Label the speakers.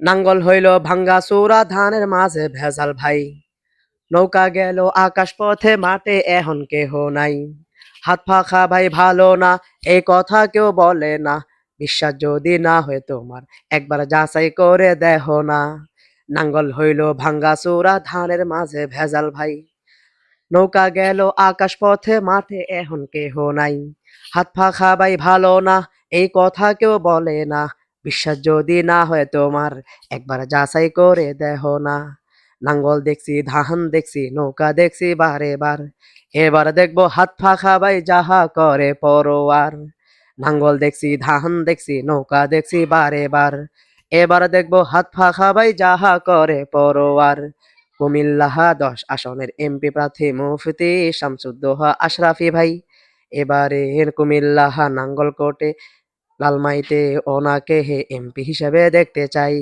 Speaker 1: নাঙ্গল হইল ভাঙ্গা চৌরা ধানের মাঝে ভেজাল ভাই। নৌকা গেল আকাশ পথে মাঠে এখন কেহ নাই। হাত ফাঁকা ভাই, ভালো না, এই কথা কেউ বলে না। বিশ্বাস যদি না হয় তোমার, একবার যাচাই করে দেহ না। নাঙ্গল হইল ভাঙ্গা চৌরা ধানের মাঝে ভেজাল ভাই। নৌকা গেল আকাশ পথে মাঠে এখন কেহ নাই। হাত ফাঁকা ভাই, ভালো না, এই কথা কেউ বলে না। বিশ্বাস যদি না হয় তোমার, একবার যাচাই করে দেহ না। নাঙ্গল দেখছি, ধান দেখছি, নৌকা দেখছি বারে বার। এবার দেখব হাত ফাঁকা ভাই যাহা করে পরোয়ার। নাঙ্গল দেখছি, ধান দেখছি, নৌকা দেখছি বারে বার। এবার দেখব হাত ফাঁকা ভাই যাহা করে পরোয়ার। কুমিল্লাহা দশ আসনের এমপি প্রার্থী মুফতি শামসুদ্দোহা আশরাফি ভাই। এবারে কুমিল্লাহা নাঙ্গল নাঙ্গলকোটে লালমাইতে ওনাকে এমপি হিসেবে দেখতে চাই।